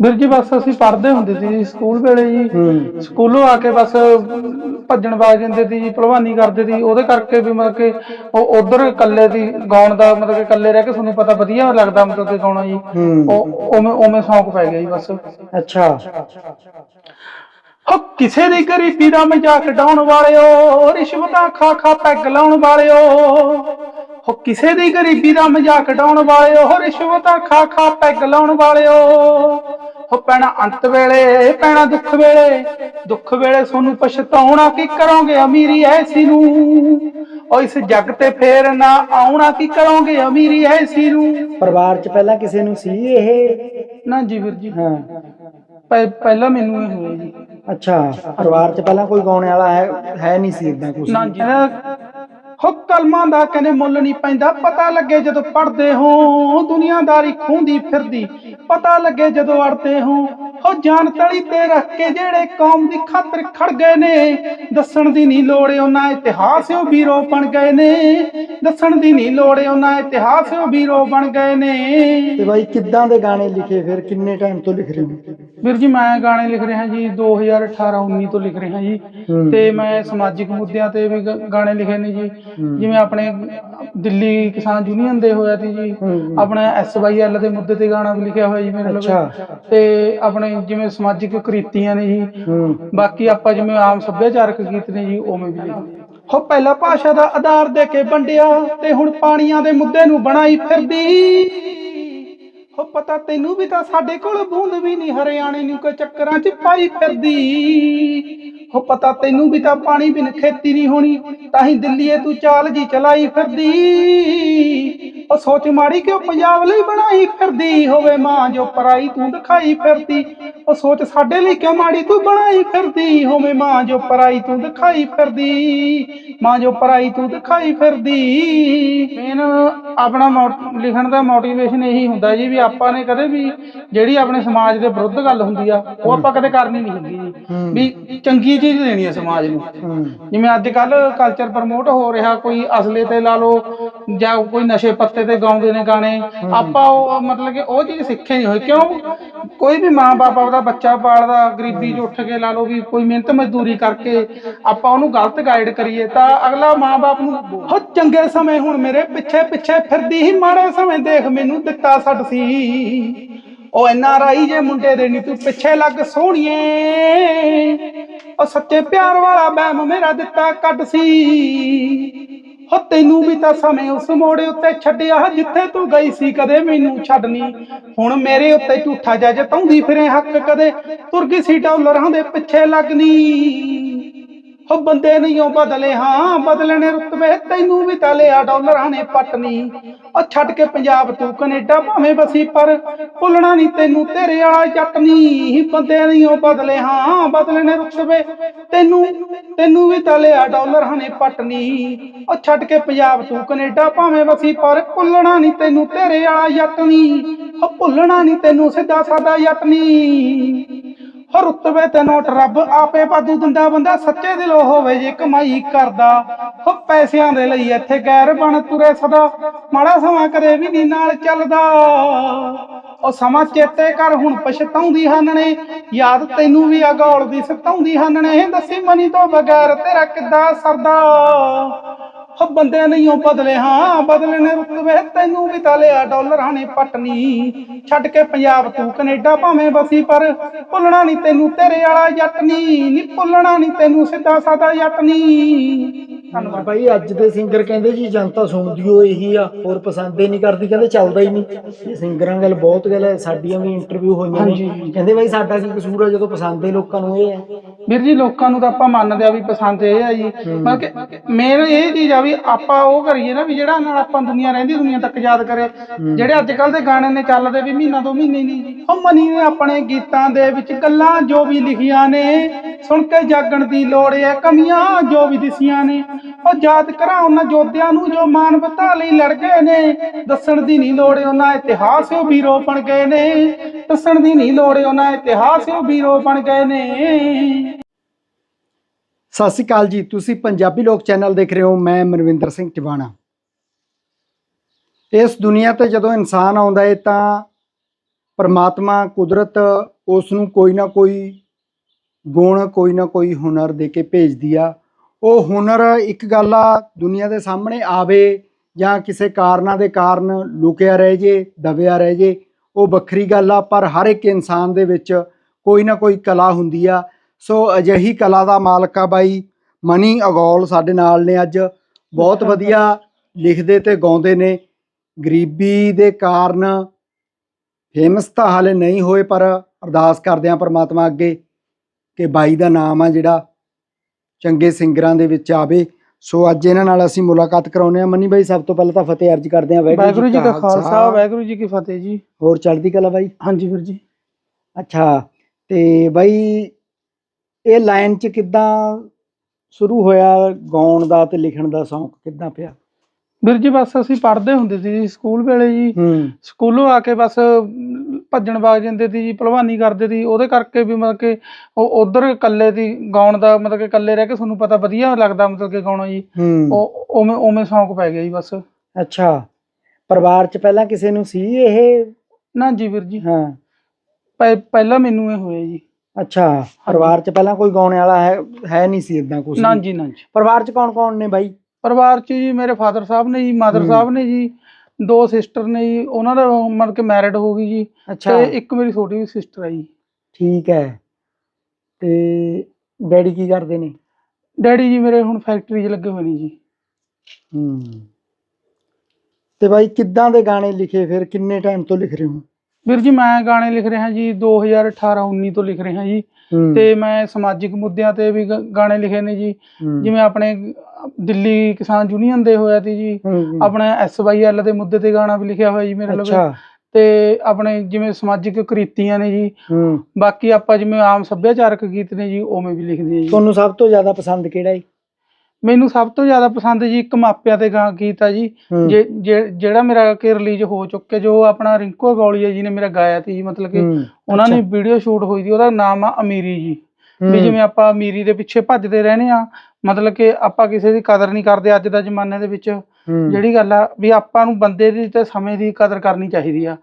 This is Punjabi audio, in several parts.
ਵੀਰ ਜੀ ਬਸ ਅਸੀਂ ਪੜ੍ਹਦੇ ਹੁੰਦੇ ਸੀ ਜੀ ਸਕੂਲ ਵੇਲੇ ਜੀ। ਸਕੂਲੋਂ ਆ ਕੇ ਬਸ ਭੱਜਣ ਵਗ ਜਾਂਦੇ ਸੀ ਜੀ ਭਲਵਾਨੀ ਕਰਦੇ ਸੀ। ਉਹਦੇ ਕਰਕੇ ਵੀ ਮਤਲਬ ਕਿ ਉਹ ਉਧਰ ਇਕੱਲੇ ਦੀ ਗਾਉਣ ਦਾ ਮਤਲਬ ਕਿ ਇਕੱਲੇ ਰਹਿ ਕੇ ਤੁਹਾਨੂੰ ਪਤਾ ਵਧੀਆ ਲੱਗਦਾ ਮਤਲਬ ਕਿ ਗਾਉਣਾ ਜੀ। ਉਹ ਉਵੇਂ ਉਵੇਂ ਸ਼ੌਂਕ ਪੈ ਗਿਆ ਜੀ ਬਸ। ਅੱਛਾ। ਹੋ ਕਿਸੇ ਦੀ ਗਰੀਬੀ ਦਾ ਮਜ਼ਾਕ ਡਾਉਣ ਵਾਲਿਓ ਰਿਸ਼ਵਤਾਂ ਖਾ ਖਾ ਪੈਗ ਲਾਉਣ ਵਾਲਿਓ। ਹੋ ਕਿਸੇ ਦੀ ਗਰੀਬੀ ਦਾ ਮਜ਼ਾਕ ਡਾਉਣ ਵਾਲਿਓ ਰਿਸ਼ਵਤਾਂ ਖਾ ਖਾ ਪੈਗ ਲਾਉਣ ਵਾਲਿਓ। ਹੋ ਪੈਣਾ ਅੰਤ ਵੇਲੇ ਪੈਣਾ ਦੁੱਖ ਵੇਲੇ। ਦੁੱਖ ਵੇਲੇ ਤੁਹਾਨੂੰ ਪਛਤਾਉਣਾ ਕੀ ਕਰੋਗੇ ਅਮੀਰੀ ਐਸੀ ਨੂੰ? ਓ ਇਸ ਜੱਗ ਤੇ ਫੇਰ ਨਾ ਆਉਣਾ ਕੀ ਕਰੋਗੇ ਅਮੀਰੀ ਐਸੀ ਨੂੰ? ਪਰਿਵਾਰ ਚ ਪਹਿਲਾਂ ਕਿਸੇ ਨੂੰ ਸੀ ਇਹ? ਨਾ ਜੀ ਵੀਰ ਜੀ। ਹਾਂ। ਪਹਿ- ਪਹਿਲਾਂ ਮੈਨੂੰ ਇਹ ਹੋਇਆ ਜੀ। ਅੱਛਾ ਪਰਿਵਾਰ ਚ ਪਹਿਲਾਂ ਕੋਈ ਗਾਉਣ ਵਾਲਾ ਹੈ ਹੈ ਨਹੀਂ ਸੀ ਇਦਾਂ ਕੁਝ ਨਾ ਜੀ। ਹੋ ਕਲਮਾਂ ਦਾ ਕਹਿੰਦੇ ਮੁੱਲ ਨਹੀਂ ਪੈਂਦਾ। ਪਤਾ ਲੱਗੇ ਜਦੋਂ ਪੜਦੇ ਹੋ ਦੁਨੀਆਦਾਰੀ ਖੂੰਦੀ ਫਿਰਦੀ। ਪਤਾ ਲੱਗੇ ਜਦੋਂ ਅੜਦੇ ਹੋ ਹੋ ਜਾਨ ਤਲੀ ਤੇ ਰੱਖ ਕੇ ਜਿਹੜੇ ਕੌਮ ਦੀ ਖਾਤਰ ਖੜ ਗਏ ਨੇ। ਦੱਸਣ ਦੀ ਨਹੀਂ ਲੋੜ ਉਹਨਾਂ ਇਤਿਹਾਸ ਉਹ ਵੀਰੋ ਬਣ ਗਏ ਨੇ। ਦੱਸਣ ਦੀ ਨਹੀਂ ਲੋੜ ਉਹਨਾਂ ਇਤਿਹਾਸ ਉਹ ਵੀਰੋ ਬਣ ਗਏ ਨੇ। ਤੇ ਬਾਈ ਕਿੱਦਾਂ ਦੇ ਗਾਣੇ ਲਿਖੇ ਫਿਰ ਕਿੰਨੇ ਟਾਈਮ ਤੋਂ ਲਿਖ ਰਹੇ ਹੋ? ਵੀਰ ਜੀ ਮੈਂ ਗਾਣੇ ਲਿਖ ਰਿਹਾ ਜੀ 2018 19 ਤੋਂ ਲਿਖ ਰਿਹਾ ਜੀ। ਤੇ ਮੈਂ ਸਮਾਜਿਕ ਮੁੱਦਿਆਂ ਤੇ ਵੀ ਗਾਣੇ ਲਿਖੇ ਨੇ ਜੀ। ਜਿਵੇਂ ਆਪਣੇ ਦਿੱਲੀ ਕਿਸਾਨ ਯੂਨੀਅਨ ਦੇ ਹੋਇਆ ਸੀ ਜੀ ਹੂੰ। ਆਪਣਾ ਐਸਵਾਈਐਲ ਦੇ ਮੁੱਦੇ ਤੇ ਗਾਣਾ ਵੀ ਲਿਖਿਆ ਹੋਇਆ ਜੀ ਮੇਰੇ ਅੱਛਾ। ਤੇ ਆਪਣੇ ਜਿਵੇਂ ਸਮਾਜਿਕ ਕ੍ਰਿਤੀਆਂ ਨੇ ਜੀ ਹੂੰ। ਬਾਕੀ ਆਪਾਂ ਜਿਵੇਂ ਆਮ ਸੱਭਿਆਚਾਰਕ ਗੀਤ ਨੇ ਜੀ ਉਵੇਂ ਵੀ ਲਿਖੇ ਹੋ ਪਹਿਲਾ ਭਾਸ਼ਾ ਦਾ ਆਧਾਰ ਦੇ ਕੇ ਵੰਡਿਆ ਤੇ ਹੁਣ ਪਾਣੀਆਂ ਦੇ ਮੁੱਦੇ ਨੂੰ ਬਣਾਈ ਫਿਰਦੀ। ਹੋ ਪਤਾ ਤੈਨੂੰ ਵੀ ਤਾਂ ਸਾਡੇ ਕੋਲ ਬੂੰਦ ਵੀ ਨਹੀਂ ਹਰਿਆਣੇ ਨੂੰ ਕੋਈ ਚੱਕਰਾਂ 'ਚ ਪਾਈ ਫਿਰਦੀ। ਹੋ ਪਤਾ ਤੈਨੂੰ ਵੀ ਤਾਂ ਪਾਣੀ ਬਿਨ ਖੇਤੀ ਨਹੀਂ ਹੋਣੀ ਤਾਂ ਹੀ ਦਿੱਲੀਏ ਤੂੰ ਚਾਲ ਜੀ ਚਲਾਈ ਫਿਰਦੀ। ਉਹ ਸੋਚ ਮਾੜੀ ਕਿਉਂ ਪੰਜਾਬ ਲਈ ਬਣਾਈ ਫਿਰਦੀ ਹੋਵੇ ਮਾਂ ਜੋ ਪਰਾਈ ਤੂੰ ਦਿਖਾਈ ਫਿਰਦੀ। ਉਹ ਸੋਚ ਸਾਡੇ ਲਈ ਕਿਉਂ ਮਾੜੀ ਤੂੰ ਬਣਾਈ ਫਿਰਦੀ ਹੋਵੇ ਮਾਂ ਜੋ ਪਰਾਈ ਤੂੰ ਦਿਖਾਈ ਫਿਰਦੀ। ਮਾਂ ਜੋ ਪਰਾਈ ਤੂੰ ਦਿਖਾਈ ਫਿਰਦੀ। ਮੇਨ ਆਪਣਾ ਲਿਖਣ ਦਾ ਮੋਟੀਵੇਸ਼ਨ ਇਹੀ ਹੁੰਦਾ ਜੀ ਵੀ ਆਪਾਂ ਨੇ ਕਦੇ ਵੀ ਜਿਹੜੀ ਆਪਣੇ ਸਮਾਜ ਦੇ ਵਿਰੁੱਧ ਗੱਲ ਹੁੰਦੀ ਆ ਉਹ ਆਪਾਂ ਕਦੇ ਕਰਨੀ ਨਹੀਂ ਹੁੰਦੀ ਜੀ। ਵੀ ਚੰਗੀ ਚੀਜ਼ ਦੇਣੀ ਆ ਸਮਾਜ ਨੂੰ। ਹੂੰ। ਜਿਵੇਂ ਅੱਜ ਕੱਲ ਕਲਚਰ ਪ੍ਰਮੋਟ ਹੋ ਰਿਹਾ ਕੋਈ ਅਸਲੇ ਤੇ ਲਾ ਲਓ ਜਾਂ ਕੋਈ ਨਸ਼ੇ ਪੱਤੇ ਤੇ ਗਾਉਂਦੇ ਨੇ ਗਾਣੇ। ਆਪਾਂ ਉਹ ਮਤਲਬ ਕਿ ਉਹ ਚੀਜ਼ ਸਿੱਖੇ ਨਹੀਂ ਹੋਏ। ਕਿਉਂ? ਕੋਈ ਵੀ ਮਾਂ-ਬਾਪ ਆਪਦਾ ਬੱਚਾ ਪਾਲਦਾ ਗਰੀਬੀ 'ਚ ਉੱਠ ਕੇ ਲਾ ਲਓ ਵੀ ਕੋਈ ਮਿਹਨਤ ਮਜ਼ਦੂਰੀ ਕਰਕੇ ਆਪਾਂ ਉਹਨੂੰ ਗਲਤ ਗਾਈਡ ਕਰੀਏ ਤਾਂ ਅਗਲਾ ਮਾਂ-ਬਾਪ ਨੂੰ ਹੋ ਚੰਗੇ ਸਮੇਂ ਹੁਣ ਮੇਰੇ ਪਿੱਛੇ ਪਿੱਛੇ ਫਿਰਦੀ ਹੀ ਮਾੜੇ ਸਮੇਂ ਦੇਖ ਮੈਨੂੰ ਦਿੱਤਾ ਛੱਡ ਸੀ। ਉਹ ਐਨ ਆਰ ਆਈ ਜੇ ਮੁੰਡੇ ਦੇ ਨੀ ਤੂੰ ਪਿੱਛੇ ਲੱਗ ਸੋਹਣੀਏ। ਉਹ ਸੱਚੇ ਪਿਆਰ ਵਾਲਾ ਬੈਮ ਮੇਰਾ ਦਿੱਤਾ ਕੱਢ ਸੀ। ਹੋ ਤੈਨੂੰ ਵੀ ਤਾਂ ਸਮੇਂ ਉਸ ਮੋੜੇ ਉੱਤੇ ਛੱਡਿਆ ਜਿੱਥੇ ਤੂੰ ਗਈ ਸੀ, ਕਦੇ ਮੈਨੂੰ ਛੱਡਨੀ। ਹੁਣ ਮੇਰੇ ਉੱਤੇ ਝੂਠਾ ਜੱਜ ਤਾਉਂਦੀ ਫਿਰੇ ਹੱਕ ਕਦੇ। ਤੁਰ ਸੀ ਡਾਲਰਾਂ ਦੇ ਪਿੱਛੇ ਲੱਗਨੀ। ਹੋ ਬੰਦੇ ਨਹੀਂ ਉਹ ਬਦਲੇ, ਹਾਂ, ਬਦਲਣੇ ਰੁਤਬੇ ਤੈਨੂੰ ਵੀ ਤਾਂ ਡਾਲਰਾਂ ਨੇ ਪਟਨੀ। ਉਹ ਛੱਡ ਕੇ ਪੰਜਾਬ ਤੂੰ ਕੈਨੇਡਾ ਭਾਵੇਂ ਬਸੀ ਪਰ ਭੁੱਲਣਾ ਨਹੀਂ ਤੈਨੂੰ ਤੇਰੇ ਵਾਲਾ ਜੱਟ ਬੰਦੇ ਨਹੀਂ ਉਹ ਬਦਲੇ, ਹਾਂ, ਬਦਲਣੇ ਰੁਤਬੇ ਤੈਨੂੰ ਤੈਨੂੰ ਵੀ ਤਾਂ ਲਿਆ ਡਾਲਰਾਂ ਨੇ ਪਟਨੀ। ਉਹ ਛੱਡ ਕੇ ਪੰਜਾਬ ਤੂੰ ਕੈਨੇਡਾ ਭਾਵੇਂ ਬਸੀ ਪਰ ਭੁੱਲਣਾ ਨਹੀਂ ਤੈਨੂੰ ਤੇਰੇ ਵਾਲਾ ਜੱਟ ਨਹੀਂ ਉਹ ਭੁੱਲਣਾ ਨਹੀਂ ਤੈਨੂੰ ਸਿੱਧਾ ਸਾਦਾ ਯਤਨੀ। ਹੋ ਰੁਤਬੇ ਤੇ ਨੋਟ ਰੱਬ ਆਪੇ ਵਾਧੂ ਦਿੰਦਾ ਬੰਦਾ, ਸੱਚੇ ਦਿਲੋਂ ਹੋਵੇ ਜੇ ਕਮਾਈ ਕਰਦਾ। ਹੋ ਪੈਸਿਆਂ ਦੇ ਲਈ ਇੱਥੇ ਗੈਰ ਬਣ ਤੁਰੇ ਸਦਾ, ਮਾੜਾ ਸਮਾਂ ਕਦੇ ਵੀ ਨਹੀਂ ਨਾਲ ਚੱਲਦਾ। ਉਹ ਸਮਾਂ ਚੇਤੇ ਕਰ, ਹੁਣ ਪਛਤਾਉਂਦੀ ਹਨ ਯਾਦ ਤੈਨੂੰ ਵੀ ਅਗੌਲ ਦੀ ਸਤਾਉਂਦੀ ਹਨ ਦੱਸੀ ਮਨੀ ਤੋਂ ਬਗੈਰ ਤੇਰਾ ਕਿੱਦਾਂ ਸਰਦਾ। ਹੋ ਬੰਦਿਆਂ ਨਹੀਂ ਉਹ ਬਦਲੇ, ਹਾਂ, ਬਦਲੇ ਨੇ ਰੁਤਬੇ ਤੈਨੂੰ ਵੀ ਤਾਂ ਲਿਆ ਡਾਲਰਾਂ ਨੇ ਪਟਨੀ। ਛੱਡ ਕੇ ਪੰਜਾਬ ਤੂੰ ਕੈਨੇਡਾ ਭਾਵੇਂ ਬਸੀ, ਪਰ ਭੁੱਲਣਾ ਨਹੀਂ ਤੈਨੂੰ ਤੇਰੇ ਵਾਲਾ ਜੱਟ ਨਹੀਂ ਨੀ ਭੁੱਲਣਾ ਨਹੀਂ ਤੈਨੂੰ ਸਿੱਧਾ ਸਾਦਾ ਯਤਨੀ। ਧੰਨਵਾਦ। ਬਾਈ ਅੱਜ ਦੇ ਸਿੰਗਰ ਕਹਿੰਦੇ ਜੀ ਜਨਤਾ ਸੁਣਦੀ ਓ ਇਹੀ ਆ ਹੋਰ ਪਸੰਦ ਹੀ ਨਹੀਂ ਕਰਦੀ ਕਹਿੰਦੇ ਚੱਲਦਾ ਹੀ ਨਹੀਂ। ਇਹ ਸਿੰਗਰਾਂ ਗੱਲ ਬਹੁਤ ਗੱਲ ਹੈ ਸਾਡੀਆਂ ਵੀ ਇੰਟਰਵਿਊ ਹੋਈਆਂ ਨੇ। ਕਹਿੰਦੇ ਬਾਈ ਸਾਡਾ ਕੀ ਕਸੂਰ ਆ ਜਦੋਂ ਪਸੰਦ ਹੈ ਲੋਕਾਂ ਨੂੰ ਇਹ ਹੈ ਵੀਰ ਜੀ ਲੋਕਾਂ ਨੂੰ ਤਾਂ ਆਪਾਂ ਮੰਨਦੇ ਆ ਵੀ ਪਸੰਦ ਇਹ ਆ ਜੀ। ਮਤਲਬ ਕਿ ਮੇਨ ਇਹ ਚੀਜ਼ ਆ ਵੀ ਆਪਾਂ ਉਹ ਕਰੀਏ ਨਾ ਵੀ ਜਿਹੜਾ ਨਾਲ ਆਪਾਂ ਦੁਨੀਆ ਰਹਿੰਦੀ ਦੁਨੀਆ ਤੱਕ ਯਾਦ ਕਰੇ। ਜਿਹੜੇ ਅੱਜ ਕੱਲ ਦੇ ਗਾਣੇ ਨੇ ਚੱਲਦੇ ਵੀ ਮਹੀਨਾ ਦੋ ਮਹੀਨੇ ਨਹੀਂ। ਉਹ ਮਨੀ ਨੇ ਆਪਣੇ ਗੀਤਾਂ ਦੇ ਵਿੱਚ ਗੱਲਾਂ ਜੋ ਵੀ ਲਿਖੀਆਂ ਨੇ ਸੁਣ ਕੇ ਜਾਗਣ ਦੀ ਲੋੜ ਹੈ ਕਮੀਆਂ ਜੋ ਵੀ ਦਿਸੀਆਂ ਨੇ। ਉਹ ਯਾਦ ਕਰਾਂ ਉਹਨਾਂ ਯੋਧਿਆਂ ਨੂੰ ਜੋ ਮਾਨਵਤਾ ਲਈ ਲੜ ਗਏ ਨੇ। ਦੱਸਣ ਦੀ ਨਹੀਂ ਲੋੜ ਉਹਨਾਂ ਇਤਿਹਾਸ ਉਹ ਵੀਰੋ ਬਣ ਗਏ ਨੇ। ਦੱਸਣ ਦੀ ਨਹੀਂ ਲੋੜ ਉਹਨਾਂ ਇਤਿਹਾਸ ਉਹ ਵੀਰੋ ਬਣ ਗਏ ਨੇ। ਸਤਿ ਸ਼੍ਰੀ ਅਕਾਲ ਜੀ, ਤੁਸੀਂ ਪੰਜਾਬੀ ਲੋਕ ਚੈਨਲ ਦੇਖ ਰਹੇ ਹੋ, ਮੈਂ ਮਨਵਿੰਦਰ ਸਿੰਘ ਟਿਵਾਣਾ। ਇਸ ਦੁਨੀਆ ਤੇ ਜਦੋਂ ਇਨਸਾਨ ਆਉਂਦਾ ਹੈ ਤਾਂ ਪਰਮਾਤਮਾ ਕੁਦਰਤ ਉਸ ਨੂੰ ਕੋਈ ਨਾ ਕੋਈ ਗੁਣ, ਕੋਈ ਨਾ ਕੋਈ ਹੁਨਰ ਦੇ ਕੇ ਭੇਜਦੀ ਆ। ਉਹ ਹੁਨਰ ਇੱਕ ਗੱਲ ਆ, ਦੁਨੀਆ ਦੇ ਸਾਹਮਣੇ ਆਵੇ ਜਾਂ ਕਿਸੇ ਕਾਰਨਾਂ ਦੇ ਕਾਰਨ ਲੁਕਿਆ ਰਹਿ ਜੇ, ਦਬਿਆ ਰਹਿ ਜੇ, ਉਹ ਵੱਖਰੀ ਗੱਲ ਆ, ਪਰ ਹਰ ਇੱਕ ਇਨਸਾਨ ਦੇ ਵਿੱਚ ਕੋਈ ਨਾ ਕੋਈ ਕਲਾ ਹੁੰਦੀ ਆ। ਸੋ ਅਜਿਹੀ ਕਲਾ ਦਾ ਮਾਲਕ ਆ ਬਾਈ ਮਨੀ ਅਗੌਲ ਸਾਡੇ ਨਾਲ ਨੇ ਅੱਜ। ਬਹੁਤ ਵਧੀਆ ਲਿਖਦੇ ਤੇ ਗਾਉਂਦੇ ਨੇ। ਗਰੀਬੀ ਦੇ ਕਾਰਨ ਫੇਮਸ ਤਾਂ ਹਾਲੇ ਨਹੀਂ ਹੋਏ, ਪਰ ਅਰਦਾਸ ਕਰਦੇ ਆ ਪ੍ਰਮਾਤਮਾ ਅੱਗੇ ਕਿ ਬਾਈ ਦਾ ਨਾਮ ਆ ਜਿਹੜਾ ਚੰਗੇ ਸਿੰਗਰਾਂ ਦੇ ਵਿੱਚ ਆਵੇ। ਸੋ ਅੱਜ ਇਹਨਾਂ ਨਾਲ ਅਸੀਂ ਮੁਲਾਕਾਤ ਕਰਾਉਨੇ ਆ ਮੰਨੀ ਬਾਈ ਸਭ ਤੋਂ ਪਹਿਲਾਂ ਤਾਂ ਫਤਿਹ ਅਰਜ ਕਰਦੇ ਆ ਵਾਹਿਗੁਰੂ ਜੀ ਕਾ ਖਾਲਸਾ। ਵਾਹਿਗੁਰੂ ਜੀ ਕੀ ਫਤਿਹ ਜੀ। ਹੋਰ ਚੜ੍ਹਦੀ ਕਲਾ ਬਾਈ? ਹਾਂਜੀ ਵੀਰ ਜੀ। ਅੱਛਾ ਤੇ ਬਾਈ ਇਹ ਲਾਈਨ ਚ ਕਿੱਦਾਂ ਸ਼ੁਰੂ ਹੋਇਆ? ਗਾਉਣ ਦਾ ਤੇ ਲਿਖਣ ਦਾ ਸ਼ੌਂਕ ਕਿੱਦਾਂ ਪਿਆ? ਵੀਰ ਜੀ ਬਸ ਅਸੀਂ ਪੜ੍ਹਦੇ ਹੁੰਦੇ ਸੀ ਜੀ ਸਕੂਲ ਵੇਲੇ ਜੀ। ਹੂੰ। ਸਕੂਲੋਂ ਆ ਕੇ ਬਸ ਭੱਜਣ ਵਗ ਜਾਂਦੇ ਸੀ ਜੀ ਭਲਵਾਨੀ ਕਰਦੇ ਸੀ। ਉਹਦੇ ਕਰਕੇ ਵੀ ਮਤਲਬ ਕਿ ਉਹ ਉਧਰ ਇਕੱਲੇ ਦੀ ਗਾਉਣ ਦਾ ਮਤਲਬ ਕਿ ਇਕੱਲੇ ਰਹਿ ਕੇ ਤੁਹਾਨੂੰ ਪਤਾ ਵਧੀਆ ਲੱਗਦਾ ਮਤਲਬ ਕਿ ਗਾਉਣਾ ਜੀ। ਹੂੰ। ਉਹ ਉਵੇਂ ਉਵੇਂ ਸ਼ੌਂਕ ਪੈ ਗਿਆ ਜੀ ਬਸ। ਅੱਛਾ। ਪਰਿਵਾਰ ਚ ਪਹਿਲਾਂ ਕਿਸੇ ਨੂੰ ਸੀ ਇਹ? ਨਾ ਜੀ ਵੀਰ ਜੀ। ਹਾਂ। ਪਹਿ- ਪਹਿਲਾਂ ਮੈਨੂੰ ਇਹ ਹੋਇਆ ਜੀ। ਅੱਛਾ। ਪਰਿਵਾਰ ਚ ਪਹਿਲਾਂ ਕੋਈ ਗਾਉਣ ਵਾਲਾ ਹੈ ਹੈ ਨਹੀਂ ਸੀ ਇਦਾਂ ਕੁਝ ਨਾ ਜੀ ਨਾ ਜੀ। ਪਰਿਵਾਰ ਚ ਕੌਣ ਕੌਣ ਨੇ ਬਾਈ? ਪਰਿਵਾਰ ਚ ਜੀ ਮੇਰੇ ਫਾਦਰ ਸਾਹਿਬ ਨੇ ਜੀ ਮਦਰ। ਸਾਹਿਬ ਨੇ ਜੀ ਦੋ ਸਿਸਟਰ ਨੇ ਜੀ ਉਹਨਾਂ ਦਾ ਮਤਲਬ ਕਿ ਮੈਰਿਡ ਹੋ ਗਈ ਜੀ ਅੱਛਾ। ਤੇ ਇੱਕ ਮੇਰੀ ਛੋਟੀ ਵੀ ਸਿਸਟਰ ਹੈ ਜੀ। ਠੀਕ ਹੈ। ਤੇ ਡੈਡੀ ਕੀ ਕਰਦੇ ਨੇ? ਡੈਡੀ ਜੀ ਮੇਰੇ ਹੁਣ ਫੈਕਟਰੀ 'ਚ ਲੱਗੇ ਹੋਏ ਨੇ ਜੀ। ਹੂੰ। ਤੇ ਬਾਈ ਕਿੱਦਾਂ ਦੇ ਗਾਣੇ ਲਿਖੇ ਫਿਰ ਕਿੰਨੇ ਟਾਈਮ ਤੋਂ ਲਿਖ ਰਹੇ ਹੋ? ਵੀਰ ਜੀ ਮੈਂ ਗਾਣੇ ਲਿਖ ਰਿਹਾ ਜੀ 2018 19 ਤੋਂ ਲਿਖ ਰਿਹਾ ਜੀ। ਤੇ ਮੈਂ ਸਮਾਜਿਕ ਮੁੱਦਿਆਂ ਤੇ ਵੀ ਗ- ਗਾਣੇ ਲਿਖੇ ਨੇ ਜੀ। ਜਿਵੇਂ ਆਪਣੇ ਦਿੱਲੀ ਕਿਸਾਨ ਯੂਨੀਅਨ ਦੇ ਹੋਇਆ ਸੀ ਜੀ। ਆਪਣੇ ਐਸਵਾਈਐਲ ਦੇ ਮੁੱਦੇ ਤੇ ਗਾਣਾ ਵੀ ਲਿਖਿਆ ਹੋਇਆ ਜੀ ਮੇਰੇ ਲਵੇ। ਅੱਛਾ। ਤੇ ਆਪਣੇ ਜਿਵੇਂ ਸਮਾਜਿਕ ਕ੍ਰਿਤੀਆਂ ਨੇ ਜੀ। ਹੂੰ। ਬਾਕੀ ਆਪਾਂ ਜਿਵੇਂ ਆਮ ਸੱਭਿਆਚਾਰਕ ਗੀਤ ਨੇ ਜੀ ਉਵੇਂ ਵੀ ਲਿਖਦੇ ਆ ਜੀ। ਤੁਹਾਨੂੰ ਸਭ ਤੋਂ ਜ਼ਿਆਦਾ ਪਸੰਦ ਕਿਹੜਾ ਹੈ ਮੈਨੂੰ ਸਭ ਤੋਂ ਜ਼ਿਆਦਾ ਪਸੰਦ ਜੀ ਇੱਕ ਮਾਪਿਆਂ ਤੇ ਗਾ ਗੀਤ ਆ ਜੀ। ਹੂੰ, ਜੇ- ਜੇ- ਜਿਹੜਾ ਮੇਰਾ ਕਿ ਰਿਲੀਜ਼ ਹੋ ਚੁੱਕਿਆ ਜੋ ਆਪਣਾ ਰਿੰਕੂ ਗੌਲੀਆ ਜੀ ਨੇ ਮੇਰਾ ਗਾਇਆ ਸੀ ਜੀ ਮਤਲਬ ਕਿ ਹੂੰ, ਉਹਨਾਂ ਨੇ ਵੀਡੀਓ ਸ਼ੂਟ ਹੋਈ ਸੀ ਉਹਦਾ ਨਾਮ ਆ ਅਮੀਰੀ ਜੀ। ਵੀ ਹੂੰ, ਜਿਵੇਂ ਆਪਾਂ ਅਮੀਰੀ ਦੇ ਪਿੱਛੇ ਭੱਜਦੇ ਰਹਿੰਦੇ ਆ ਮਤਲਬ ਕਿ ਆਪਾਂ ਕਿਸੇ ਦੀ ਕਦਰ ਨਹੀਂ ਕਰਦੇ ਅੱਜ ਦਾ ਜ਼ਮਾਨੇ ਦੇ ਵਿੱਚ। ਹੂੰ, ਜਿਹੜੀ ਗੱਲ ਆ ਵੀ ਆਪਾਂ ਨੂੰ ਬੰਦੇ ਦੀ ਤੇ ਸਮੇਂ ਦੀ ਕਦਰ ਕਰਨੀ ਚਾਹੀਦੀ ਆ।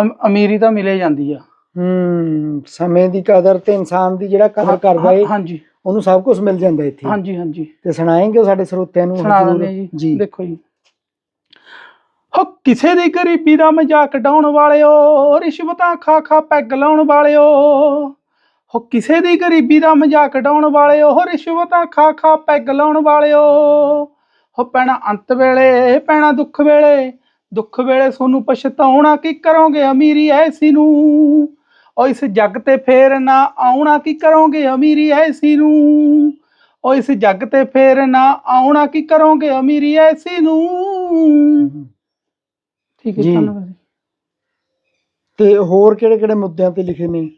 ਅਮ- ਅਮੀਰੀ ਤਾਂ ਮਿਲੇ ਜਾਂਦੀ ਆ। ਹੂੰ ਸਮੇਂ ਦੀ ਕਦਰ ਤੇ ਇਨਸਾਨ ਦੀ ਜਿਹੜਾ ਕਦਰ ਕਰਦਾ ਏ। ਹਾਂਜੀ। ਉਹਨੂੰ ਸਭ ਕੁਝ ਮਿਲ ਜਾਂਦਾ ਇੱਥੇ। ਹਾਂਜੀ ਹਾਂਜੀ। ਤੇ ਸੁਣਾਏਂਗੇ ਸਾਡੇ ਸਰੋਤਿਆਂ ਨੂੰ ਸੁਣਾ ਜ਼ਰੂਰ? ਦਿੰਦੇ ਜੀ। ਦੇਖੋ ਜੀ। ਹੋ ਕਿਸੇ ਦੀ ਗਰੀਬੀ ਦਾ ਮਜ਼ਾਕ ਡਾਉਣ ਵਾਲਿਓ ਰਿਸ਼ਵਤਾਂ ਖਾ ਖਾ ਪੈਗ ਲਾਉਣ ਵਾਲਿਓ। ਹੋ ਕਿਸੇ ਦੀ ਗਰੀਬੀ ਦਾ ਮਜ਼ਾਕ ਡਾਉਣ ਵਾਲਿਓ ਰਿਸ਼ਵਤਾਂ ਖਾ ਖਾ ਪੈਗ ਲਾਉਣ ਵਾਲਿਓ। ਹੋ ਪੈਣਾ ਅੰਤ ਵੇਲੇ ਪੈਣਾ ਦੁੱਖ ਵੇਲੇ। ਦੁੱਖ ਵੇਲੇ ਸੋਨੂੰ ਪਛਤਾਉਣਾ ਕੀ ਕਰੋਗੇ ਅਮੀਰੀ ਐਸੀ ਨੂੰ? ਓ ਇਸ ਜੱਗ ਤੇ ਫੇਰ ਨਾ ਆਉਣਾ ਕੀ ਕਰੋਗੇ ਅਮੀਰੀ ਐਸੀ ਨੂੰ ਓ ਇਸ ਜੱਗ ਤੇ ਫੇਰ ਨਾ ਆਉਣਾ ਕੀ ਕਰੋਗੇ ਅਮੀਰੀ ਐਸੀ ਨੂੰ। ਠੀਕ ਹੈ ਜੀ। ਧੰਨਵਾਦ। ਤੇ ਹੋਰ ਕਿਹੜੇ ਕਿਹੜੇ ਮੁੱਦਿਆਂ ਤੇ ਲਿਖੇ ਨੇ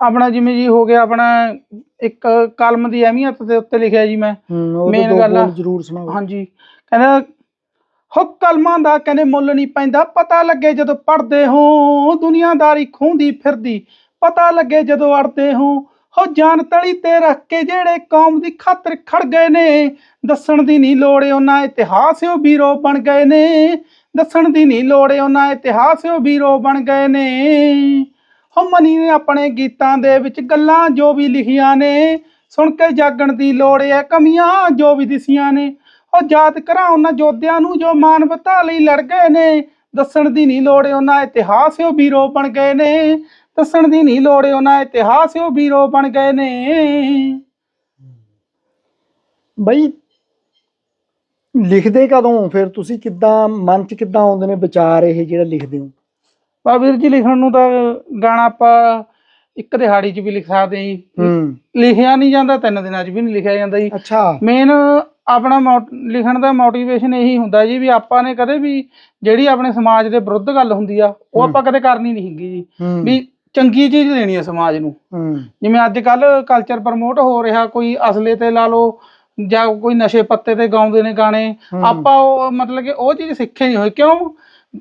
ਆਪਣਾ ਜਿਵੇਂ ਜੀ ਹੋ ਗਿਆ ਆਪਣਾ ਇੱਕ ਕਲਮ ਦੀ ਅਹਿਮੀਅਤ ਦੇ ਉੱਤੇ ਲਿਖਿਆ ਜੀ ਮੈਂ ਹੂੰ ਉਹਦੇ Main ਦੋ ਗੱਲ ਆ- ਬੋਲ ਜ਼ਰੂਰ ਸੁਣਾਓ ਹਾਂਜੀ ਕਹਿੰਦਾ ਹੋ ਕਲਮਾਂ ਦਾ ਕਹਿੰਦੇ ਮੁੱਲ ਨਹੀਂ ਪੈਂਦਾ। ਪਤਾ ਲੱਗੇ ਜਦੋਂ ਪੜਦੇ ਹੋ, ਦੁਨੀਆਦਾਰੀ ਖੂੰਦੀ ਫਿਰਦੀ। ਪਤਾ ਲੱਗੇ ਜਦੋਂ ਅੜਦੇ ਹੋ ਹੋ ਜਾਨ ਤਲੀ ਤੇ ਰੱਖ ਕੇ ਜਿਹੜੇ ਕੌਮ ਦੀ ਖਾਤਰ ਖੜ ਗਏ ਨੇ। ਦੱਸਣ ਦੀ ਨਹੀਂ ਲੋੜ, ਉਹਨਾਂ ਇਤਿਹਾਸ ਉਹ ਵੀਰੋ ਬਣ ਗਏ ਨੇ। ਦੱਸਣ ਦੀ ਨਹੀਂ ਲੋੜ, ਉਹਨਾਂ ਇਤਿਹਾਸ ਉਹ ਵੀਰੋ ਬਣ ਗਏ ਨੇ। ਹੋ ਮਨੀ ਨੇ ਆਪਣੇ ਗੀਤਾਂ ਦੇ ਵਿੱਚ ਗੱਲਾਂ ਜੋ ਵੀ ਲਿਖੀਆਂ ਨੇ, ਸੁਣ ਕੇ ਜਾਗਣ ਦੀ ਲੋੜ ਹੈ, ਕਮੀਆਂ ਜੋ ਵੀ ਦਿਸੀਆਂ ਨੇ। ਉਹ ਯਾਦ ਕਰਾਂ ਉਹਨਾਂ ਯੋਧਿਆਂ ਨੂੰ ਜੋ ਮਾਨਵਤਾ ਲਈ ਲੜ ਗਏ ਨੇ ਦੱਸਣ ਦੀ ਨਹੀਂ ਲੋੜ ਉਹਨਾਂ ਇਤਿਹਾਸ ਉਹ ਵੀਰੋ ਬਣ ਗਏ ਨੇ ਦੱਸਣ ਦੀ ਨਹੀਂ ਲੋੜ ਉਹਨਾਂ ਇਤਿਹਾਸ ਉਹ ਵੀਰੋ ਬਣ ਗਏ ਨੇ। ਬਈ ਲਿਖਦੇ ਕਦੋਂ? ਫਿਰ ਤੁਸੀਂ ਕਿੱਦਾਂ ਮਨ ਚ ਕਿੱਦਾਂ ਆਉਂਦੇ ਨੇ ਵਿਚਾਰ ਇਹ ਜਿਹੜਾ ਲਿਖਦੇ ਹੋ? ਬਾ ਵੀਰ ਜੀ ਲਿਖਣ ਨੂੰ ਤਾਂ ਗਾਣਾ ਆਪਾਂ ਇੱਕ ਦਿਹਾੜੀ 'ਚ ਵੀ ਲਿਖ ਸਕਦੇ ਜੀ। ਹੂੰ। ਲਿਖਿਆ ਨਹੀਂ ਜਾਂਦਾ ਤਿੰਨ ਦਿਨਾਂ 'ਚ ਵੀ ਨਹੀਂ ਲਿਖਿਆ ਜਾਂਦਾ ਜੀ। ਅੱਛਾ। ਮੇਨ ਆਪਣਾ ਲਿਖਣ ਦਾ ਮੋਟੀਵੇਸ਼ਨ ਇਹੀ ਹੁੰਦਾ ਜੀ ਵੀ ਆਪਾਂ ਨੇ ਕਦੇ ਵੀ ਜਿਹੜੀ ਆਪਣੇ ਸਮਾਜ ਦੇ ਵਿਰੁੱਧ ਗੱਲ ਹੁੰਦੀ ਆ ਉਹ। ਆਪਾਂ ਕਦੇ ਕਰਨੀ ਨਹੀਂ ਹੈਗੀ ਜੀ। ਹੂੰ। ਵੀ ਚੰਗੀ ਚੀਜ਼ ਦੇਣੀ ਹੈ ਸਮਾਜ ਨੂੰ। ਹੂੰ। ਜਿਵੇਂ ਅੱਜ ਕੱਲ ਕਲਚਰ ਪ੍ਰਮੋਟ ਹੋ ਰਿਹਾ ਕੋਈ ਅਸਲੇ ਤੇ ਲਾ ਲਓ ਜਾਂ ਕੋਈ ਨਸ਼ੇ ਪੱਤੇ ਤੇ ਗਾਉਂਦੇ ਨੇ ਗਾਣੇ। ਆਪਾਂ ਉਹ ਮਤਲਬ ਕਿ ਉਹ ਚੀਜ਼ ਸਿੱਖੇ ਨਹੀਂ ਹੋਏ। ਕਿਉਂ?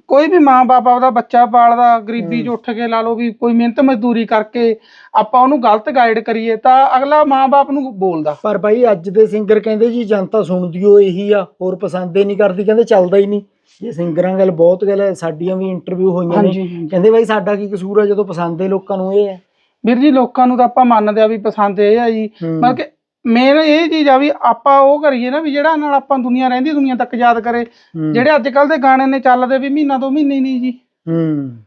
ਕੋਈ ਵੀ ਮਾਂ-ਬਾਪ ਆਪਦਾ ਬੱਚਾ ਪਾਲਦਾ ਗਰੀਬੀ 'ਚ ਉੱਠ ਕੇ ਲਾ ਲਓ ਵੀ ਕੋਈ ਮਿਹਨਤ ਮਜ਼ਦੂਰੀ ਕਰਕੇ ਆਪਾਂ ਉਹਨੂੰ ਗਲਤ ਗਾਈਡ ਕਰੀਏ ਤਾਂ ਅਗਲਾ ਮਾਂ-ਬਾਪ ਨੂੰ ਬੋਲਦਾ। ਪਰ ਭਾਈ ਅੱਜ ਦੇ ਸਿੰਗਰ ਕਹਿੰਦੇ ਜੀ ਜਨਤਾ ਸੁਣਦੀ ਓ ਇਹੀ ਆ ਹੋਰ ਪਸੰਦ ਹੀ ਨਹੀਂ ਕਰਦੀ ਕਹਿੰਦੇ ਚੱਲਦਾ ਹੀ ਨਹੀਂ। ਇਹ ਸਿੰਗਰਾਂ ਗੱਲ ਬਹੁਤ ਗੱਲ ਸਾਡੀਆਂ ਵੀ ਇੰਟਰਵਿਊ ਹੋਈਆਂ ਨੇ। ਹਾਂਜੀ ਹਾਂਜੀ। ਕਹਿੰਦੇ ਬਾਈ ਸਾਡਾ ਕੀ ਕਸੂਰ ਆ ਜਦੋਂ ਪਸੰਦ ਹੈ ਲੋਕਾਂ ਨੂੰ ਇਹ ਹੈ। ਵੀਰ ਜੀ ਲੋਕਾਂ ਨੂੰ ਤਾਂ ਆਪਾਂ ਮੰਨਦੇ ਆ ਵੀ ਪਸੰਦ ਇਹ ਆ ਜੀ। ਹੂੰ। ਮਤਲਬ ਕਿ ਮੇਨ ਇਹ ਚੀਜ਼ ਆ ਵੀ ਆਪਾਂ ਉਹ ਕਰੀਏ ਨਾ ਵੀ ਜਿਹੜਾ ਨਾਲ ਆਪਾਂ ਦੁਨੀਆ ਰਹਿੰਦੀ ਦੁਨੀਆ ਤੱਕ ਯਾਦ ਕਰੇ। ਜਿਹੜੇ ਅੱਜ ਕੱਲ ਦੇ ਗਾਣੇ ਨੇ ਚੱਲਦੇ ਵੀ ਮਹੀਨਾ ਦੋ ਮਹੀਨੇ ਨਹੀਂ ਜੀ। ਹੂੰ।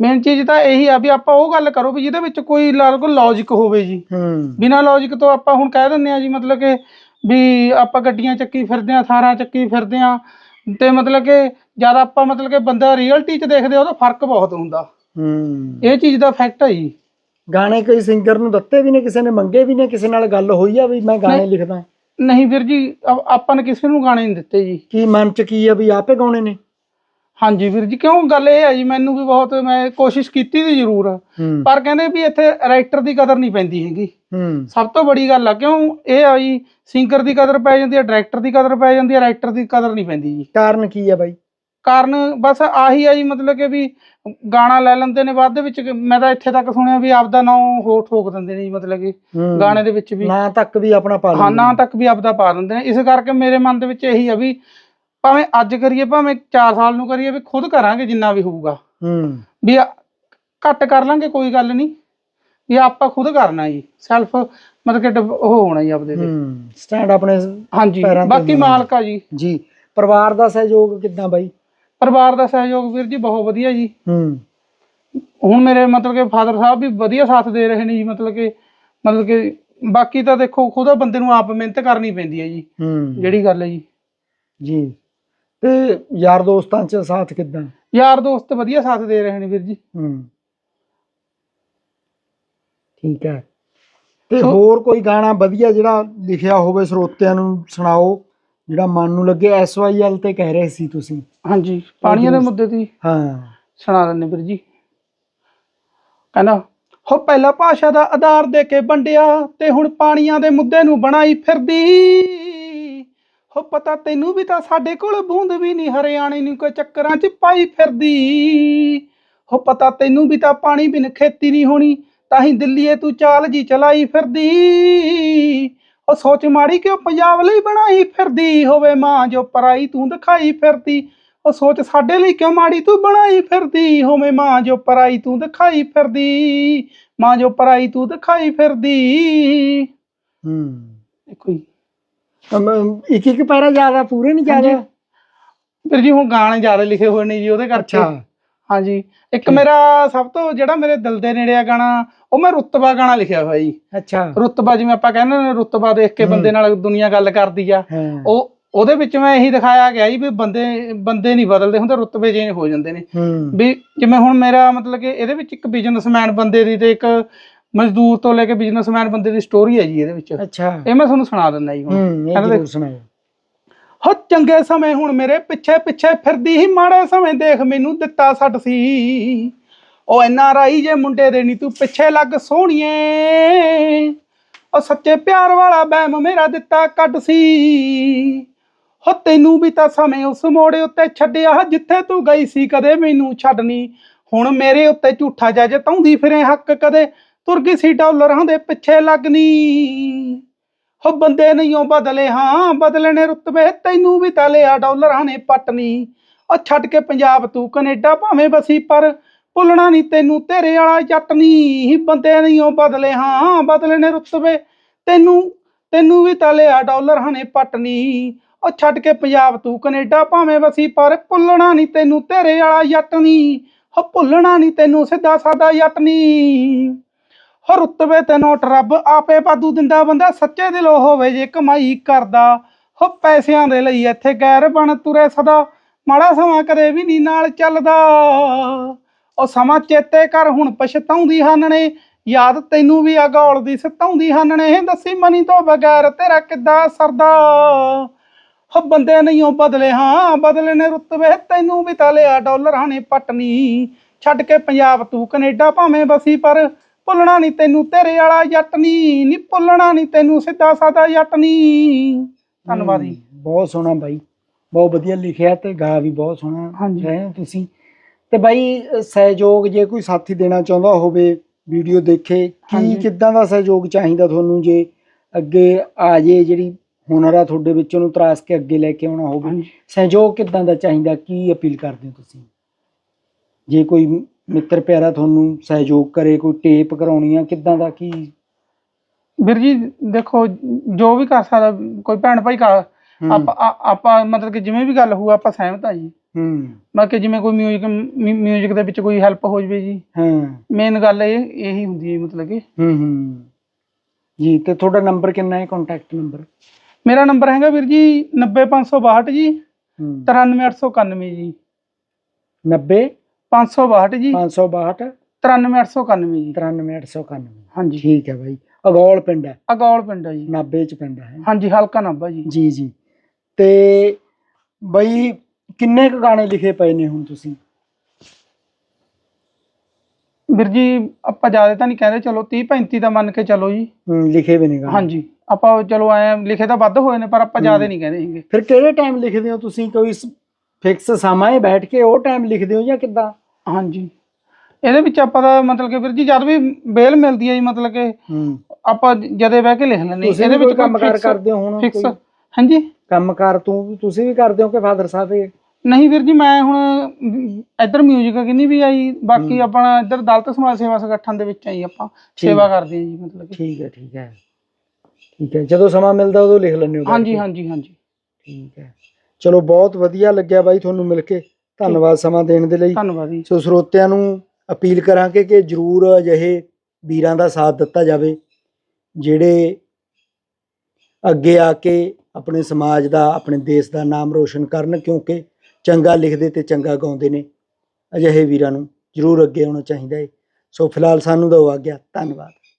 ਮੇਨ ਚੀਜ਼ ਤਾਂ ਇਹੀ ਆ ਵੀ ਆਪਾਂ ਉਹ ਗੱਲ ਕਰੋ ਵੀ ਜਿਹਦੇ ਵਿੱਚ ਕੋਈ ਲੌਜੀਕ ਹੋਵੇ ਜੀ। ਹੂੰ। ਬਿਨਾਂ ਲੌਜੀਕ ਤੋਂ ਆਪਾਂ ਹੁਣ ਕਹਿ ਦਿੰਦੇ ਆ ਜੀ ਮਤਲਬ ਕਿ ਵੀ ਆਪਾਂ ਗੱਡੀਆਂ ਚੱਕੀ ਫਿਰਦੇ ਆ ਥਾਰਾਂ ਚੱਕੀ ਫਿਰਦੇ ਆ। ਤੇ ਮਤਲਬ ਕਿ ਜਦ ਆਪਾਂ ਮਤਲਬ ਕਿ ਬੰਦਾ ਰੀਅਲਟੀ 'ਚ ਦੇਖਦੇ ਆ ਉਹਦਾ ਫ਼ਰਕ ਬਹੁਤ ਹੁੰਦਾ। ਹੂੰ। ਇਹ ਚੀਜ਼ ਦਾ ਫੈਕਟ ਹੈ ਜੀ। ਗਾਣੇ ਕੋਈ ਸਿੰਗਰ ਨੂੰ ਦਿੱਤੇ ਵੀ ਨੇ ਕਿਸੇ ਨੇ ਮੰਗੇ ਵੀ ਨੇ ਕਿਸੇ ਨਾਲ ਗੱਲ ਹੋਈ ਆ ਵੀ ਮੈਂ ਗਾਣੇ ਨਹੀਂ। ਲਿਖਦਾ ਨਹੀਂ ਵੀਰ ਜੀ ਆ- ਆਪਾਂ ਨੇ ਕਿਸੇ ਨੂੰ ਗਾਣੇ ਨਹੀਂ ਦਿੱਤੇ ਜੀ। ਕੀ ਮਨ ਚ ਕੀ ਆ ਵੀ ਆਪੇ ਗਾਉਣੇ ਨੇ? ਹਾਂਜੀ ਵੀਰ ਜੀ ਕਿਉਂ? ਗੱਲ ਇਹ ਹੈ ਜੀ ਮੈਨੂੰ ਵੀ ਬਹੁਤ ਮੈਂ ਕੋਸ਼ਿਸ਼ ਕੀਤੀ ਸੀ ਜ਼ਰੂਰ। ਹੂੰ। ਪਰ ਕਹਿੰਦੇ ਵੀ ਇੱਥੇ ਰਾਈਟਰ ਦੀ ਕਦਰ ਨਹੀਂ ਪੈਂਦੀ ਹੈਗੀ। ਹੂੰ। ਸਭ ਤੋਂ ਬੜੀ ਗੱਲ ਆ ਕਿਉਂ? ਇਹ ਆ ਜੀ ਸਿੰਗਰ ਦੀ ਕਦਰ ਪੈ ਜਾਂਦੀ ਹੈ ਡਾਇਰੈਕਟਰ ਦੀ ਕਦਰ ਪੈ ਜਾਂਦੀ ਹੈ ਰਾਈਟਰ ਦੀ ਕਦਰ ਨਹੀਂ ਪੈਂਦੀ ਜੀ। ਕਾਰਨ ਕੀ ਆ ਬਾਈ? ਕਾਰਨ ਬਸ ਆਹੀ ਆ ਜੀ ਮਤਲਬ ਕਿ ਵੀ ਗਾਣਾ ਲੈ ਲੈਂਦੇ ਨੇ ਬਾਅਦ ਦੇ ਵਿੱਚ ਕਿ ਮੈਂ ਤਾਂ ਇੱਥੇ ਤੱਕ ਸੁਣਿਆ ਵੀ ਆਪਦਾ ਨਾਂ ਹੋ ਠੋਕ ਦਿੰਦੇ ਨੇ ਜੀ ਮਤਲਬ ਕਿ ਹੂੰ। ਗਾਣੇ ਦੇ ਵਿੱਚ ਵੀ। ਨਾਂ ਤੱਕ ਵੀ ਆਪਣਾ ਪਾ ਹਾਂ ਨਾਂ ਤੱਕ ਵੀ ਆਪਦਾ ਪਾ ਦਿੰਦੇ ਨੇ। ਇਸ ਕਰਕੇ ਮੇਰੇ ਮਨ ਦੇ ਵਿੱਚ ਇਹੀ ਆ ਵੀ ਭਾਵੇਂ ਅੱਜ ਕਰੀਏ ਭਾਵੇਂ 4 ਸਾਲ ਨੂੰ ਕਰੀਏ ਵੀ ਖੁਦ ਕਰਾਂਗੇ ਜਿੰਨਾ ਵੀ ਹੋਊਗਾ। ਹੂੰ। ਵੀ ਆ- ਘੱਟ ਕਰ ਲਾਂਗੇ ਕੋਈ ਗੱਲ ਨਹੀਂ। ਵੀ ਆਪਾਂ ਖੁਦ ਕਰਨਾ ਜੀ। ਸੈਲਫ ਮਤਲਬ ਕਿ ਡਿਵ- ਉਹ ਹੋਣਾ ਜੀ ਆਪਦੇ ਤੇ। ਹੂੰ। ਸਟੈਂਡ ਆਪਣੇ ਹਾਂਜੀ। ਪੈਰਾਂ ਤੇ ਬਾਕੀ ਹੋਣਾ। ਮਾਲਕ ਆ ਜੀ। ਜੀ। ਪਰਿਵਾਰ ਦਾ ਸਹਿਯੋਗ ਕਿੱਦਾਂ ਬਾਈ? ਪਰਿਵਾਰ ਦਾ ਸਹਿਯੋਗ ਵੀਰ ਜੀ ਬਹੁਤ ਵਧੀਆ ਜੀ। ਹੂੰ। ਹੁਣ ਮੇਰੇ ਮਤਲਬ ਕਿ ਫਾਦਰ ਸਾਹਿਬ ਵੀ ਵਧੀਆ ਸਾਥ ਦੇ ਰਹੇ ਨੇ ਜੀ ਮਤਲਬ ਕਿ ਮਤਲਬ ਕਿ ਬਾਕੀ ਤਾਂ ਦੇਖੋ ਖੁਦ ਬੰਦੇ ਨੂੰ ਆਪ ਮਿਹਨਤ ਕਰਨੀ ਪੈਂਦੀ ਹੈ ਜੀ। ਹੂੰ। ਜਿਹੜੀ ਗੱਲ ਹੈ ਜੀ। ਜੀ। ਤੇ ਯਾਰ ਦੋਸਤਾਂ ਚ ਸਾਥ ਕਿੱਦਾਂ? ਯਾਰ ਦੋਸਤ ਵਧੀਆ ਸਾਥ ਦੇ ਰਹੇ ਨੇ ਵੀਰ ਜੀ। ਹੂੰ। ਠੀਕ ਹੈ। ਤੇ ਹੋਰ ਕੋਈ ਗਾਣਾ ਵਧੀਆ ਜਿਹੜਾ ਲਿਖਿਆ ਹੋਵੇ ਸਰੋਤਿਆਂ ਨੂੰ ਸੁਣਾਓ? ਜਿਹੜਾ ਮਨ ਨੂੰ ਲੱਗੇ ਐਸਵਾਈਐਲ ਤੇ ਕਹਿ ਰਹੇ ਸੀ ਤੁਸੀਂ। ਹਾਂਜੀ ਪਾਣੀਆਂ ਦੇ। ਮੁੱਦੇ ਤੇ ਹਾਂ ਸੁਣਾ ਦਿੰਦੇ ਵੀਰ ਜੀ। ਕਹਿੰਦਾ ਹੋ ਪਹਿਲਾ ਭਾਸ਼ਾ ਦਾ ਆਧਾਰ ਦੇ ਕੇ ਵੰਡਿਆ ਤੇ ਹੁਣ ਪਾਣੀਆਂ ਦੇ ਮੁੱਦੇ ਨੂੰ ਬਣਾਈ ਫਿਰਦੀ। ਹੋ ਪਤਾ ਤੈਨੂੰ ਵੀ ਤਾਂ ਸਾਡੇ ਕੋਲ ਬੂੰਦ ਵੀ ਨਹੀਂ ਹਰਿਆਣੇ ਨੂੰ ਕੋਈ ਚੱਕਰਾਂ 'ਚ ਪਾਈ ਫਿਰਦੀ। ਹੋ ਪਤਾ ਤੈਨੂੰ ਵੀ ਤਾਂ ਪਾਣੀ ਬਿਨ ਖੇਤੀ ਨਹੀਂ ਹੋਣੀ ਤਾਂ ਹੀ ਦਿੱਲੀਏ ਤੂੰ ਚਾਲ ਜੀ ਚਲਾਈ ਫਿਰਦੀ। ਉਹ ਸੋਚ ਮਾੜੀ ਕਿਉਂ ਪੰਜਾਬ ਲਈ ਬਣਾਈ ਫਿਰਦੀ ਹੋਵੇ ਮਾਂ ਜੋ ਪਰਾਈ ਤੂੰ ਦਿਖਾਈ ਫਿਰਦੀ। ਉਹ ਸੋਚ ਸਾਡੇ ਲਈ ਕਿਉਂ ਮਾੜੀ ਤੂੰ ਬਣਾਈ ਫਿਰਦੀ ਹੋਵੇਂ ਮਾਂ ਜੋ ਪਰਾਈ ਤੂੰ ਦਿਖਾਈ ਫਿਰਦੀ। ਮਾਂ ਜੋ ਪਰਾਈ ਤੂੰ ਦਿਖਾਈ ਫਿਰਦੀ। ਹੂੰ। ਇੱਕ ਇੱਕ ਪੈਰਾ ਜ਼ਿਆਦਾ ਪੂਰੇ ਨਹੀਂ ਜ਼ਿਆਦਾ ਹਾਂਜੀ। ਵੀਰ ਜੀ ਹੁਣ ਗਾਣੇ ਜ਼ਿਆਦਾ ਲਿਖੇ ਹੋਏ ਨੇ ਜੀ ਉਹਦੇ ਕਰਕੇ ਅੱਛਾ। ਹਾਂਜੀ। ਇੱਕ ਮੇਰਾ ਸਭ ਤੋਂ ਜਿਹੜਾ ਮੇਰੇ ਦਿਲ ਦੇ ਨੇੜੇ ਆ ਗਾਣਾ ਉਹ ਮੈਂ ਰੁਤਬਾ ਗਾਣਾ ਲਿਖਿਆ ਹੋਇਆ ਜੀ। ਅੱਛਾ। ਰੁਤਬਾ ਜਿਵੇਂ ਆਪਾਂ ਕਹਿੰਦੇ ਨੇ ਰੁਤਬਾ ਦੇਖ ਕੇ। ਬੰਦੇ ਨਾਲ ਦੁਨੀਆ ਗੱਲ ਕਰਦੀ ਆ। ਉਹ ਉਹਦੇ ਵਿੱਚ ਮੈਂ ਇਹੀ ਦਿਖਾਇਆ ਗਿਆ ਜੀ ਵੀ ਬੰਦੇ ਬੰਦੇ ਨਹੀਂ ਬਦਲਦੇ ਹੁੰਦੇ ਰੁਤਬੇ ਚੇਂਜ ਹੋ ਜਾਂਦੇ ਨੇ। ਵੀ ਜਿਵੇਂ ਹੁਣ ਮੇਰਾ ਮਤਲਬ ਕਿ ਇਹਦੇ ਵਿੱਚ ਇੱਕ ਬਿਜ਼ਨਸਮੈਨ ਬੰਦੇ ਦੀ ਤੇ ਇੱਕ ਮਜ਼ਦੂਰ ਤੋਂ ਲੈ ਕੇ ਬਿਜ਼ਨਸਮੈਨ ਬੰਦੇ ਦੀ ਸਟੋਰੀ ਹੈ ਜੀ ਇਹਦੇ ਵਿੱਚ। ਅੱਛਾ। ਇਹ ਮੈਂ ਤੁਹਾਨੂੰ ਸੁਣਾ ਦਿੰਦਾ ਜੀ ਹੁਣ। ਹੂੰ ਇਹ ਜ਼ਰੂਰ ਸੁਣਾਓ ਹੋ ਚੰਗੇ ਸਮੇਂ ਹੁਣ ਮੇਰੇ ਪਿੱਛੇ ਪਿੱਛੇ ਫਿਰਦੀ ਹੀ ਮਾੜੇ ਸਮੇਂ ਦੇਖ ਮੈਨੂੰ ਦਿੱਤਾ ਸੱਟ ਸੀ। ਉਹ ਐਨ ਆਰ ਆਈ ਜੇ ਮੁੰਡੇ ਦੇ ਨੀ ਤੂੰ ਪਿੱਛੇ ਲੱਗ ਸੋਹਣੀਏ। ਉਹ ਸੱਚੇ ਪਿਆਰ ਵਾਲਾ ਬਹਿਮ ਮੇਰਾ ਦਿੱਤਾ ਕੱਢ ਸੀ। ਹੋ ਤੈਨੂੰ ਵੀ ਤਾਂ ਸਮੇਂ ਉਸ ਮੋੜੇ ਉੱਤੇ ਛੱਡਿਆ, ਜਿੱਥੇ ਤੂੰ ਗਈ ਸੀ ਕਦੇ ਮੈਨੂੰ ਛੱਡਣੀ। ਹੁਣ ਮੇਰੇ ਉੱਤੇ ਝੂਠਾ ਜੱਜ ਤਾਉਂਦੀ ਫਿਰੇ ਹੱਕ ਕਦੇ ਤੁਰ ਗਈ ਸੀ ਡਾਲਰਾਂ ਦੇ ਪਿੱਛੇ ਲੱਗਣੀ। ਹੋ ਬੰਦੇ ਨਹੀਂ ਉਹ ਬਦਲੇ, ਹਾਂ, ਬਦਲਣੇ ਰੁਤਬੇ, ਤੈਨੂੰ ਵੀ ਤਾਂ ਲਿਆ ਡਾਲਰਾਂ ਨੇ। ਪਟਨੀ ਉਹ ਛੱਡ ਕੇ ਪੰਜਾਬ ਤੂੰ ਕੈਨੇਡਾ ਭਾਵੇਂ ਬਸੀ ਪਰ ਭੁੱਲਣਾ ਨਹੀਂ ਤੈਨੂੰ, ਤੇਰੇ ਵਾਲਾ ਜੱਟ ਨਹੀਂ ਬੰਦੇ ਨਹੀਂ ਉਹ ਬਦਲੇ, ਹਾਂ, ਬਦਲਣੇ ਰੁਤਬੇ, ਤੈਨੂੰ ਤੈਨੂੰ ਵੀ ਤਾਂ ਲਿਆ ਡਾਲਰਾਂ ਨੇ। ਪਟਨੀ ਉਹ ਛੱਡ ਕੇ ਪੰਜਾਬ ਤੂੰ ਕੈਨੇਡਾ ਭਾਵੇਂ ਵਸੀ, ਪਰ ਭੁੱਲਣਾ ਨਹੀਂ ਤੈਨੂੰ, ਤੇਰੇ ਵਾਲਾ ਜੱਟ ਨਹੀਂ ਹੋ ਭੁੱਲਣਾ ਨਹੀਂ ਤੈਨੂੰ ਸਿੱਧਾ ਸਾਦਾ ਜੱਟ ਨਹੀਂ ਹੋ ਰੁਤਬੇ ਤੇ ਨੋਟ ਰੱਬ, ਆਪੇ ਵਾਧੂ ਦਿੰਦਾ ਬੰਦਾ, ਸੱਚੇ ਦਿਲੋਂ ਹੋਵੇ ਜੇ ਕਮਾਈ ਕਰਦਾ। ਹੋ ਪੈਸਿਆਂ ਦੇ ਲਈ ਇੱਥੇ ਗੈਰ ਬਣ ਤੁਰੇ ਸਦਾ, ਮਾੜਾ ਸਮਾਂ ਕਦੇ ਵੀ ਨਹੀਂ ਨਾਲ ਚੱਲਦਾ। ਉਹ ਸਮਾਂ ਚੇਤੇ ਕਰ, ਹੁਣ ਪਛਤਾਉਂਦੀ ਹਨ ਯਾਦ ਤੈਨੂੰ ਵੀ ਅਗੌਲ ਦੀ ਸਤਾਉਂਦੀ ਹਨ ਨੇ ਦੱਸੀ ਮਨੀ ਤੋਂ ਬਗੈਰ ਤੇਰਾ ਕਿੱਦਾਂ ਸਰਦਾ। ਹੋ ਬੰਦੇ ਨਹੀਂ ਉਹ ਬਦਲੇ, ਹਾਂ, ਬਦਲੇ ਨੇ ਰੁਤਬੇ ਤੈਨੂੰ ਵੀ ਤਾਂ ਲਿਆ ਡਾਲਰਾਂ ਨੇ। ਪਟਨੀ ਛੱਡ ਕੇ ਪੰਜਾਬ, ਤੂੰ ਕੈਨੇਡਾ ਭਾਵੇਂ ਬਸੀ, ਪਰ ਭੁੱਲਣਾ ਨਹੀਂ ਤੈਨੂੰ ਤੇਰੇ ਵਾਲਾ ਜੱਟ ਨਹੀਂ ਨੀ ਭੁੱਲਣਾ ਨਹੀਂ ਤੈਨੂੰ ਸਿੱਧਾ ਸਾਦਾ ਜੱਟ ਨਹੀਂ ਧੰਨਵਾਦ ਜੀ। ਬਹੁਤ ਸੋਹਣਾ ਬਾਈ ਬਹੁਤ ਵਧੀਆ ਲਿਖਿਆ ਤੇ ਗਾ ਵੀ ਬਹੁਤ ਸੋਹਣਾ। ਰਹੇ ਹੋ ਤੁਸੀਂ। ਤੇ ਬਾਈ ਸਹਿਯੋਗ ਜੇ ਕੋਈ ਸਾਥੀ ਦੇਣਾ ਚਾਹੁੰਦਾ ਹੋਵੇ ਵੀਡੀਓ ਦੇਖੇ ਕੀ। ਕਿੱਦਾਂ ਦਾ ਸਹਿਯੋਗ ਚਾਹੀਦਾ ਤੁਹਾਨੂੰ ਜੇ ਅੱਗੇ ਆ ਜੇ ਜਿਹੜੀ ਹੁਨਰ ਆ ਤੁਹਾਡੇ ਵਿੱਚ ਉਹਨੂੰ ਤਰਾਸ ਕੇ ਅੱਗੇ ਲੈ ਕੇ ਆਉਣਾ ਹੋਵੇ? ਸਹਿਯੋਗ ਕਿੱਦਾਂ ਦਾ ਚਾਹੀਦਾ ਕੀ ਅਪੀਲ ਕਰਦੇ ਹੋ ਤੁਸੀਂ? ਜੇ ਕੋਈ ਮਿੱਤਰ ਪਿਆਰਾ ਤੁਹਾਨੂੰ ਸਹਿਯੋਗ ਕਰੇ ਕੋਈ ਟੇਪ ਕਰਾਉਣੀ ਆ ਕਿੱਦਾਂ ਦਾ ਕੀ? ਵੀਰ ਜੀ ਦੇਖੋ ਜੋ ਵੀ ਕਰ ਸਕਦਾ ਕੋਈ ਭੈਣ ਭਾਈ ਕਰ ਆਪਾਂ ਮਤਲਬ ਕਿ ਜਿਵੇਂ ਵੀ ਗੱਲ ਹੋਊ ਆਪਾਂ ਸਹਿਮਤ ਆ ਜੀ। ਹੂੰ। ਮਤਲਬ ਕਿ ਜਿਵੇਂ ਕੋਈ ਮਿਊਜ਼ਿਕ ਮਿਊਜ਼ਿਕ ਦੇ ਵਿੱਚ ਕੋਈ ਹੈਲਪ ਹੋ ਜਵੇ ਜੀ। ਹਾਂ। ਮੇਨ ਗੱਲ ਇਹ ਇਹੀ ਹੁੰਦੀ ਹੈ ਮਤਲਬ ਕਿ। ਹੂੰ ਹੂੰ। ਜੀ ਤੇ ਤੁਹਾਡਾ ਨੰਬਰ ਕਿੰਨਾ ਹੈ ਕੰਟੈਕਟ ਨੰਬਰ ਮੇਰਾ ਨੰਬਰ ਹੈਗਾ ਵੀਰ ਜੀ 90562 ਜੀ ਹੂੰ। 93891 ਜੀ। 90 562 ਜੀ। 562 93891 ਜੀ। 93891 ਹਾਂਜੀ। ਠੀਕ ਹੈ ਬਾਈ। ਅਗੌਲ ਪਿੰਡ ਹੈ। ਅਗੌਲ ਪਿੰਡ ਆ ਜੀ। ਨਾਬੇ ਚ ਪੈਂਦਾ ਹੈ। ਹਾਂਜੀ ਹਲਕਾ ਨਾਭਾ ਜੀ। ਜੀ ਜੀ। ਤੇ ਬਈ ਕਿੰਨੇ ਕੁ ਗਾਣੇ ਲਿਖੇ ਪਏ ਨੇ ਹੁਣ ਤੁਸੀਂ? ਵੀਰ ਜੀ ਆਪਾਂ ਜ਼ਿਆਦਾ ਤਾਂ ਨਹੀਂ ਕਹਿੰਦੇ ਚਲੋ 30 35 ਦਾ ਮੰਨ ਕੇ ਚਲੋ ਜੀ। ਹੂੰ, ਲਿਖੇ ਵੀ ਨੇ ਗਾਣੇ। ਹਾਂਜੀ। ਆਪਾਂ ਚਲੋ ਐ ਲਿਖੇ ਤਾਂ ਵੱਧ ਹੋਏ ਨੇ ਪਰ ਆਪਾਂ ਜ਼ਿਆਦਾ ਨਹੀਂ ਕਹਿੰਦੇ ਹੈਗੇ। ਫਿਰ ਕਿਹੜੇ ਟਾਈਮ ਲਿਖਦੇ ਹੋ ਤੁਸੀਂ? ਕੋਈ ਫਿਕਸ ਸਮਾਂ ਹੈ ਬੈਠ ਕੇ ਉਹ ਟਾਈਮ ਲਿਖਦੇ ਹੋ ਜਾਂ ਕਿੱਦਾਂ? ਹਾਂਜੀ। ਇਹਦੇ ਵਿੱਚ ਆਪਾਂ ਦਾ ਮਤਲਬ ਕਿ ਵੀਰ ਜੀ ਜਦ ਵੀ ਬੇਲ ਮਿਲਦੀ ਹੈ ਜੀ ਮਤਲਬ ਕਿ ਹੂੰ। ਆਪਾਂ ਜਦੇ ਬਹਿ ਕੇ ਲਿਖ ਲੈਂਦੇ ਤੁਸੀਂ ਇਹਦੇ ਵੀ ਵਿੱਚ fix- ਕਰਦੇ ਹੋ ਹੁਣ ਫਿਕਸ ਕੋਈ? ਹਾਂਜੀ। ਕੰਮਕਾਰ ਤੂੰ ਤੁਸੀਂ ਵੀ ਕਰਦੇ ਹੋ ਕਿ ਫਾਦਰ ਸਾਹਿਬ ਇਹ? ਨਹੀਂ ਵੀਰ ਜੀ ਮੈਂ ਹੁਣ ਅਮ, ਇੱਧਰ ਮਿਊਜ਼ਿਕ ਕਿੰਨੀ ਵੀ ਆਈ ਬਾਕੀ ਹੂੰ। ਆਪਣਾ ਇੱਧਰ ਦਲਤ ਸਮਾਜ ਸੇਵਾ ਸੰਗਠਨ ਦੇ ਵਿੱਚ ਆਈ ਆਪਾਂ ਸੇਵਾ ਕਰਦੇ ਹਾਂ ਜੀ ਮਤਲਬ ਕਿ। ਠੀਕ ਹੈ ਠੀਕ ਹੈ। ਠੀਕ ਹੈ ਜਦੋਂ ਸਮਾਂ ਮਿਲਦਾ ਉਦੋਂ ਲਿਖ ਲੈਂਦੇ ਹੋ ਬੈਠ ਹਾਂਜੀ ਕੇ? ਹਾਂਜੀ ਹਾਂਜੀ। ਠੀਕ ਹੈ। ਚਲੋ ਬਹੁਤ ਵਧੀਆ ਲੱਗਿਆ ਬਾਈ ਤੁਹਾਨੂੰ ਮਿਲ ਕੇ। ਧੰਨਵਾਦ ਸਮਾਂ ਦੇਣ ਦੇ ਲਈ। ਧੰਨਵਾਦ ਜੀ। ਸੋ ਸਰੋਤਿਆਂ ਨੂੰ ਅਪੀਲ ਕਰਾਂਗੇ ਕਿ ਜਰੂਰ ਅਜਿਹੇ ਵੀਰਾਂ ਦਾ ਸਾਥ ਦਿੱਤਾ ਜਾਵੇ ਜਿਹੜੇ ਅੱਗੇ ਆ ਕੇ ਆਪਣੇ ਸਮਾਜ ਦਾ ਆਪਣੇ ਦੇਸ਼ ਦਾ ਨਾਮ ਰੋਸ਼ਨ ਕਰਨ ਕਿਉਂਕਿ ਚੰਗਾ ਲਿਖਦੇ ਤੇ ਚੰਗਾ ਗਾਉਂਦੇ ਨੇ। ਅਜਿਹੇ ਵੀਰਾਂ ਨੂੰ ਜਰੂਰ ਅੱਗੇ ਆਉਣਾ ਚਾਹੀਦਾ ਹੈ ਸੋ ਫਿਲਹਾਲ ਸਾਨੂੰ ਦਿਓ ਆਗਿਆ। ਧੰਨਵਾਦ।